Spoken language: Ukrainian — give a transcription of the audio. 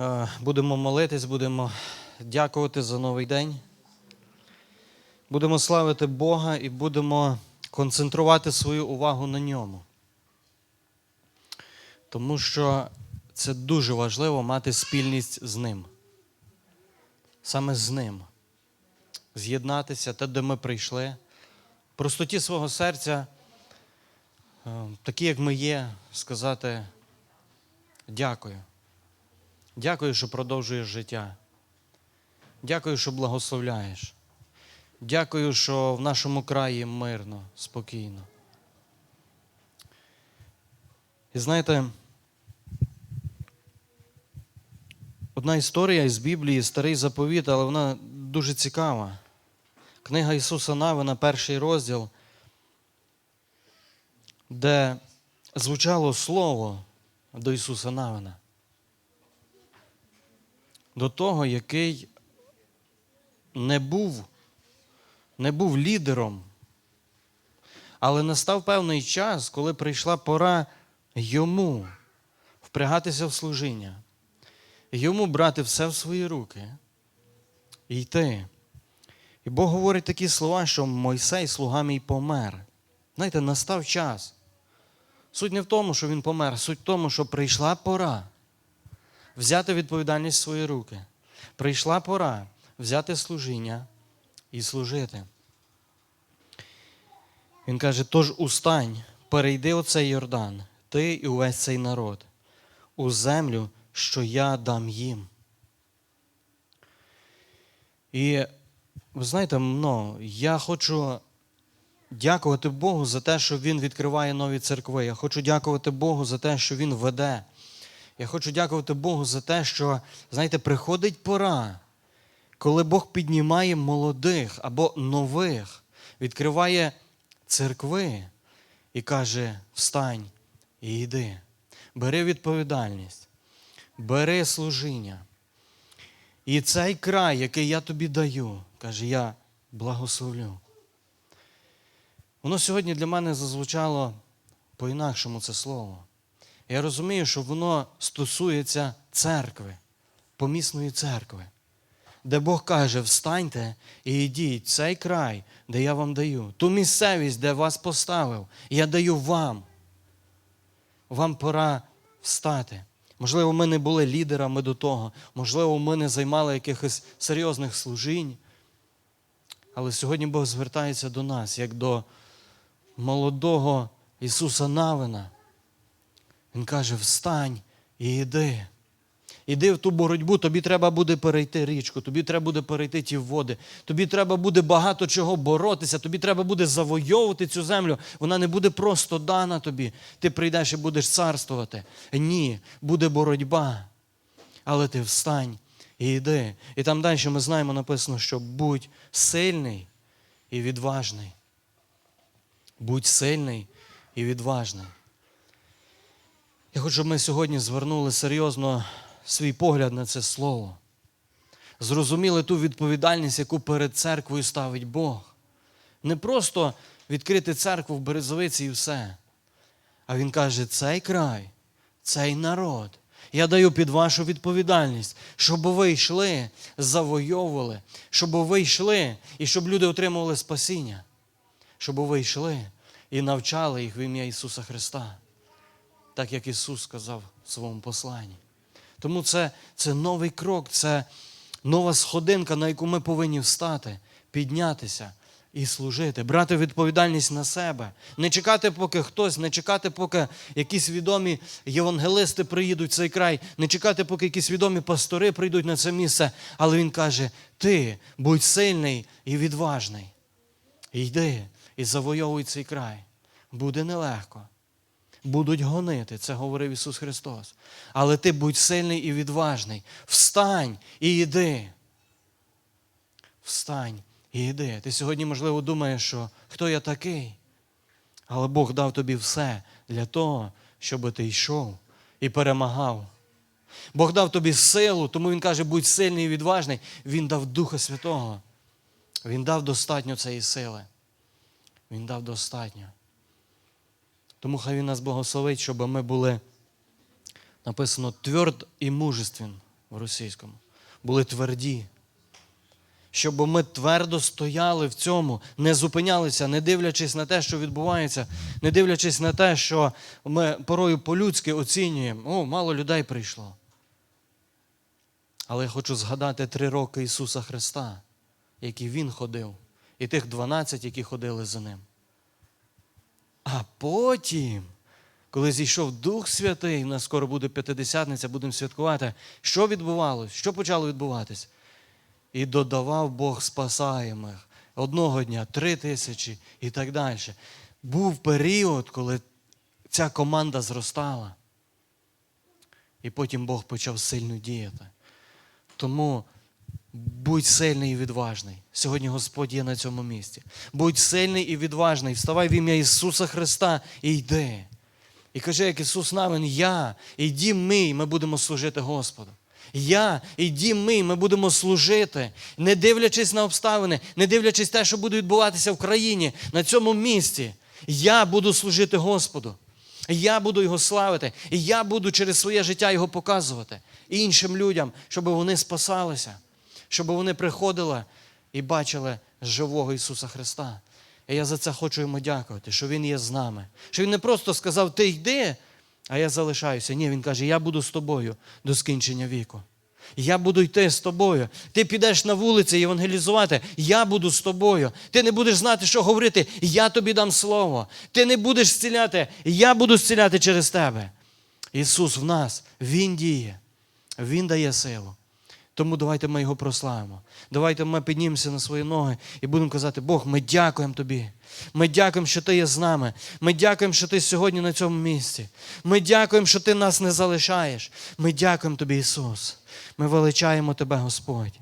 Е, Будемо молитись, будемо дякувати за новий день. Будемо славити Бога і будемо концентрувати свою увагу на ньому. Тому що це дуже важливо мати спільність з ним. Саме з ним. З'єднатися те, де ми прийшли. Простоті свого серця, е, такі, як ми є, сказати дякую. Дякую, що продовжуєш життя. Дякую, що благословляєш. Дякую, що в нашому краї мирно, спокійно. І знаєте, одна історія із Біблії, старий заповіт, але вона дуже цікава. Книга Ісуса Навина, перший розділ, де звучало слово до Ісуса Навина до того, який не був, не був лідером. Але настав певний час, коли прийшла пора йому впрягатися в служіння, йому брати все в свої руки і йти. І Бог говорить такі слова, що Мойсей, слуга мій, помер. Знаєте, настав час. Суть не в тому, що він помер, суть в тому, що прийшла пора взяти відповідальність в свої руки. Прийшла пора взяти служіння і служити. Він каже: тож устань, перейди оцей Йордан, ти і увесь цей народ, у землю, що я дам їм. І ви знаєте, ну, я хочу дякувати Богу за те, що Він відкриває нові церкви. Я хочу дякувати Богу за те, що Він веде. Я хочу дякувати Богу за те, що, знаєте, приходить пора, коли Бог піднімає молодих або нових, відкриває церкви і каже: встань і йди, бери відповідальність, бери служіння. І цей край, який я тобі даю, каже, я благословлю. Воно сьогодні для мене зазвучало по-інакшому це слово. Я розумію, що воно стосується церкви, помісної церкви, де Бог каже: встаньте і йдіть в цей край, де я вам даю, ту місцевість, де вас поставив, я даю вам. Вам пора встати. Можливо, ми не були лідерами до того, можливо, ми не займали якихось серйозних служінь. Але сьогодні Бог звертається до нас, як до молодого Ісуса Навина. Він каже: встань і йди. Іди в ту боротьбу, тобі треба буде перейти річку, тобі треба буде перейти ті води, тобі треба буде багато чого боротися, тобі треба буде завойовувати цю землю. Вона не буде просто дана тобі. Ти прийдеш і будеш царствувати. Ні, буде боротьба. Але ти встань і йди. І там далі ми знаємо написано, що будь сильний і відважний. Будь сильний і відважний. Я хочу, щоб ми сьогодні звернули серйозно свій погляд на це слово. Зрозуміли ту відповідальність, яку перед церквою ставить Бог. Не просто відкрити церкву в Березовиці і все. А Він каже: цей край, цей народ. Я даю під вашу відповідальність, щоб ви йшли, завойовували, щоб ви йшли і щоб люди отримували спасіння, щоб ви йшли і навчали їх в ім'я Ісуса Христа так як Ісус сказав в своєму посланні. Тому це, це новий крок, це нова сходинка, на яку ми повинні встати, піднятися і служити, брати відповідальність на себе, не чекати, поки хтось, не чекати, поки якісь відомі євангелисти приїдуть в цей край, не чекати, поки якісь відомі пастори прийдуть на це місце. Але Він каже: ти будь сильний і відважний. Йди і завойовуй цей край. Буде нелегко будуть гонити. Це говорив Ісус Христос. Але ти будь сильний і відважний. Встань і йди. Встань і йди. Ти сьогодні, можливо, думаєш, що хто я такий? Але Бог дав тобі все для того, щоб ти йшов і перемагав. Бог дав тобі силу, тому Він каже, будь сильний і відважний. Він дав Духа Святого. Він дав достатньо цієї сили. Він дав достатньо. Тому хай він нас благословить, щоб ми були написано тверд і мужествен в російському. Були тверді. Щоб ми твердо стояли в цьому, не зупинялися, не дивлячись на те, що відбувається, не дивлячись на те, що ми порою по-людськи оцінюємо, о, мало людей прийшло. Але я хочу згадати три роки Ісуса Христа, які Він ходив, і тих 12, які ходили за ним. А потім, коли зійшов Дух Святий, у нас скоро буде п'ятидесятниця, будемо святкувати, що відбувалося? Що почало відбуватись? І додавав Бог спасаємих. Одного дня три тисячі і так далі. Був період, коли ця команда зростала. І потім Бог почав сильно діяти. Тому будь сильний і відважний. Сьогодні Господь є на цьому місці. Будь сильний і відважний. Вставай в ім'я Ісуса Христа і йди. І кажи, як Ісус навин, я і дім мій, ми будемо служити Господу. Я і дім мій, ми будемо служити, не дивлячись на обставини, не дивлячись те, що буде відбуватися в країні, на цьому місці. Я буду служити Господу. Я буду його славити, і я буду через своє життя його показувати іншим людям, щоб вони спасалися, щоб вони приходили і бачили живого Ісуса Христа. І я за це хочу йому дякувати, що Він є з нами. Що Він не просто сказав, ти йди, а я залишаюся. Ні, Він каже, я буду з тобою до скінчення віку. Я буду йти з тобою. Ти підеш на вулиці євангелізувати, я буду з тобою. Ти не будеш знати, що говорити, я тобі дам слово. Ти не будеш зціляти, я буду зціляти через тебе. Ісус в нас, Він діє, Він дає силу. Тому давайте ми його прославимо. Давайте ми піднімемося на свої ноги і будемо казати, Бог, ми дякуємо тобі. Ми дякуємо, що ти є з нами. Ми дякуємо, що ти сьогодні на цьому місці. Ми дякуємо, що ти нас не залишаєш. Ми дякуємо тобі, Ісус. Ми величаємо тебе, Господь.